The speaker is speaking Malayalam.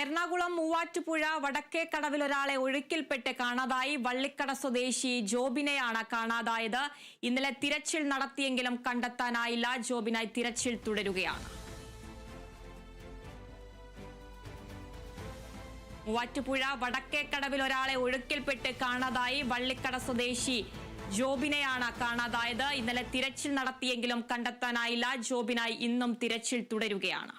എറണാകുളം മൂവാറ്റുപുഴ വടക്കേ കടവിൽ ഒരാളെ ഒഴുക്കിൽപ്പെട്ട് കാണാതായി വള്ളിക്കട സ്വദേശി ജോബിനെയാണ് കാണാതായത്. ഇന്നലെ തിരച്ചിൽ നടത്തിയെങ്കിലും കണ്ടെത്താനായില്ല. ജോബിനായി തിരച്ചിൽ തുടരുകയാണ്. മൂവാറ്റുപുഴ വടക്കേക്കടവിൽ ഒരാളെ ഒഴുക്കിൽപ്പെട്ട് കാണാതായി വള്ളിക്കട സ്വദേശി ജോബിനെയാണ് കാണാതായത്. ഇന്നലെ തിരച്ചിൽ നടത്തിയെങ്കിലും കണ്ടെത്താനായില്ല. ജോബിനായി ഇന്നും തിരച്ചിൽ തുടരുകയാണ്.